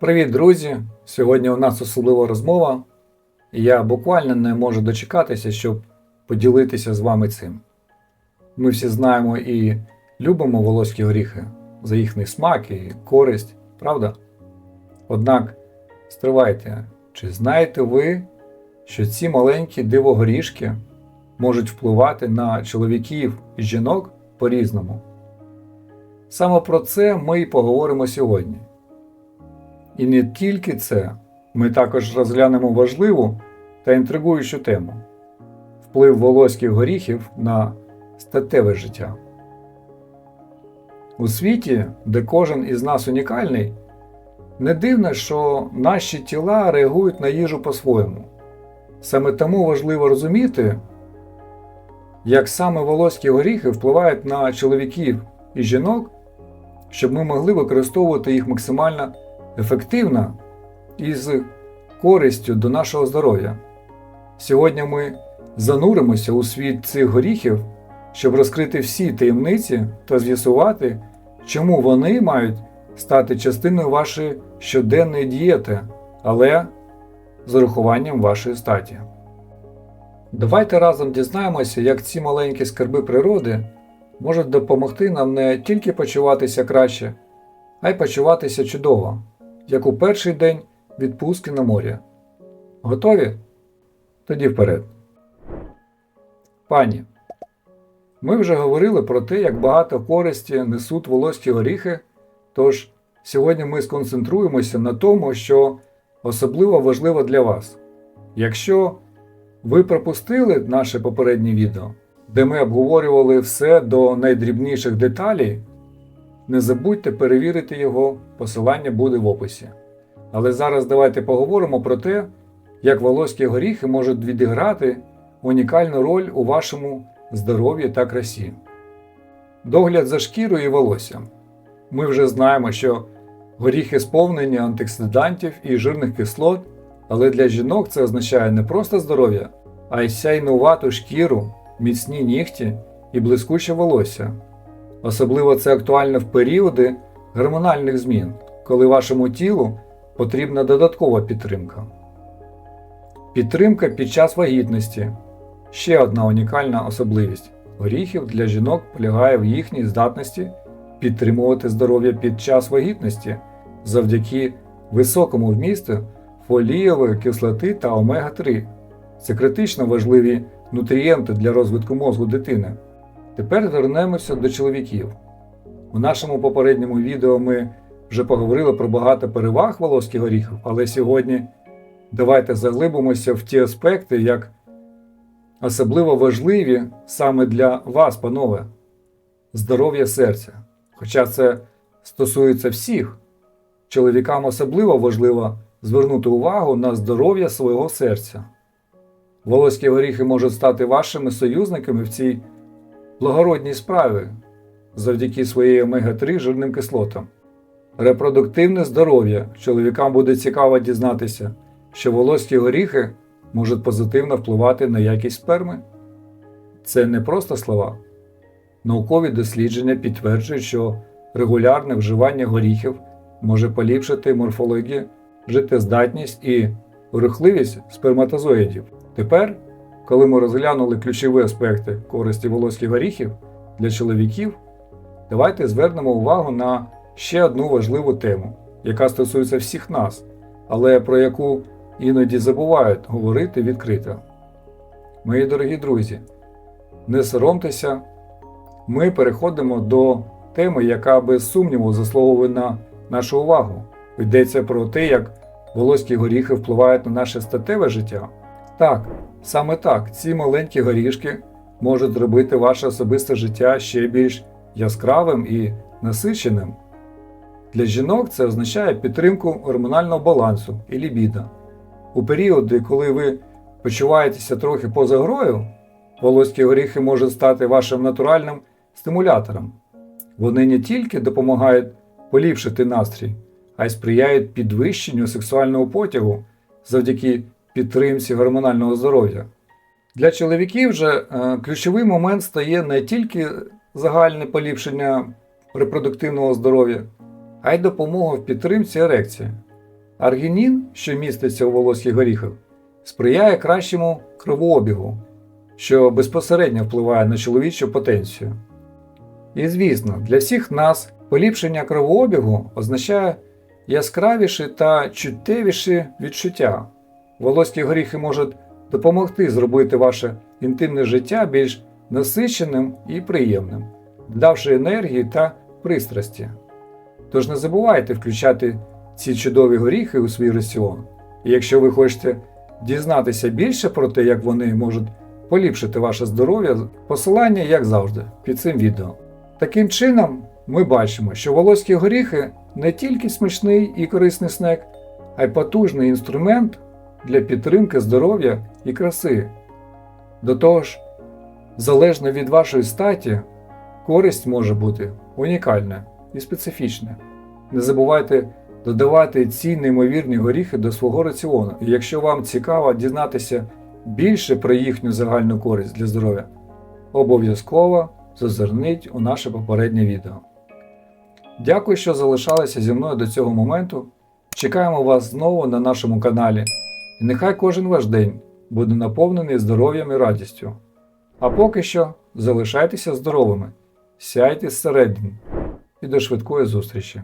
Привіт, друзі! Сьогодні у нас особлива розмова, і я буквально не можу дочекатися, щоб поділитися з вами цим. Ми всі знаємо і любимо волоські горіхи за їхній смак і користь, правда? Однак, стривайте, чи знаєте ви, що ці маленькі дивогорішки можуть впливати на чоловіків і жінок по-різному? Саме про це ми і поговоримо сьогодні. І не тільки це, ми також розглянемо важливу та інтригуючу тему вплив волоських горіхів на статеве життя. У світі, де кожен із нас унікальний, не дивно, що наші тіла реагують на їжу по-своєму. Саме тому важливо розуміти, як саме волоські горіхи впливають на чоловіків і жінок, щоб ми могли використовувати їх максимально ефективно і з користю до нашого здоров'я. Сьогодні ми зануримося у світ цих горіхів, щоб розкрити всі таємниці та з'ясувати, чому вони мають стати частиною вашої щоденної дієти, але з урахуванням вашої статі. Давайте разом дізнаємося, як ці маленькі скарби природи можуть допомогти нам не тільки почуватися краще, а й почуватися чудово, як у перший день відпустки на морі. Готові? Тоді вперед. Пані, ми вже говорили про те, як багато користі несуть волоські горіхи, тож сьогодні ми сконцентруємося на тому, що особливо важливо для вас. Якщо ви пропустили наше попереднє відео, де ми обговорювали все до найдрібніших деталей, не забудьте перевірити його, посилання буде в описі. Але зараз давайте поговоримо про те, як волоські горіхи можуть відіграти унікальну роль у вашому здоров'ї та красі. Догляд за шкірою і волоссям. Ми вже знаємо, що горіхи сповнені антиоксидантів і жирних кислот, але для жінок це означає не просто здоров'я, а й сяйнувату шкіру, міцні нігті і блискуче волосся. Особливо це актуально в періоди гормональних змін, коли вашому тілу потрібна додаткова підтримка. Підтримка під час вагітності ще одна унікальна особливість горіхів для жінок полягає в їхній здатності підтримувати здоров'я під час вагітності завдяки високому вмісту фолієвої кислоти та омега-3. Це критично важливі нутрієнти для розвитку мозку дитини. Тепер вернемося до чоловіків. У нашому попередньому відео ми вже поговорили про багато переваг волоських горіхів, але сьогодні давайте заглибимося в ті аспекти, як особливо важливі саме для вас, панове, здоров'я серця. Хоча це стосується всіх, чоловікам особливо важливо звернути увагу на здоров'я свого серця. Волоські горіхи можуть стати вашими союзниками в цій благородній справі завдяки своєї омега-3 жирним кислотам. Репродуктивне здоров'я чоловікам буде цікаво дізнатися, що волоські горіхи можуть позитивно впливати на якість сперми. Це не просто слова. Наукові дослідження підтверджують, що регулярне вживання горіхів може поліпшити морфологію, життєздатність і рухливість сперматозоїдів. Тепер, коли ми розглянули ключові аспекти користі волоських горіхів для чоловіків, давайте звернемо увагу на ще одну важливу тему, яка стосується всіх нас, але про яку іноді забувають говорити відкрито. Мої дорогі друзі, не соромтеся, ми переходимо до теми, яка без сумніву заслуговує на нашу увагу. Йдеться про те, як волоські горіхи впливають на наше статеве життя. Так, саме так, ці маленькі горішки можуть зробити ваше особисте життя ще більш яскравим і насиченим. Для жінок це означає підтримку гормонального балансу і лібіда. У періоди, коли ви почуваєтеся трохи поза грою, волоські горіхи можуть стати вашим натуральним стимулятором. Вони не тільки допомагають поліпшити настрій, а й сприяють підвищенню сексуального потягу завдяки підтримці гормонального здоров'я. Для чоловіків же е, ключовий момент стає не тільки загальне поліпшення репродуктивного здоров'я, а й допомога в підтримці ерекції. Аргінін, що міститься у волоських горіхах, сприяє кращому кровообігу, що безпосередньо впливає на чоловічу потенцію. І звісно, для всіх нас поліпшення кровообігу означає яскравіші та чуттєвіші відчуття. Волоські горіхи можуть допомогти зробити ваше інтимне життя більш насиченим і приємним, додавши енергії та пристрасті. Тож не забувайте включати ці чудові горіхи у свій раціон. І якщо ви хочете дізнатися більше про те, як вони можуть поліпшити ваше здоров'я, посилання, як завжди, під цим відео. Таким чином, ми бачимо, що волоські горіхи не тільки смачний і корисний снек, а й потужний інструмент для підтримки здоров'я і краси. До того ж, залежно від вашої статі, користь може бути унікальна і специфічна. Не забувайте додавати ці неймовірні горіхи до свого раціону. І якщо вам цікаво дізнатися більше про їхню загальну користь для здоров'я, обов'язково зазирніть у наше попереднє відео. Дякую, що залишалися зі мною до цього моменту. Чекаємо вас знову на нашому каналі. І нехай кожен ваш день буде наповнений здоров'ям і радістю. А поки що залишайтеся здоровими, сяйте зсередини і до швидкої зустрічі!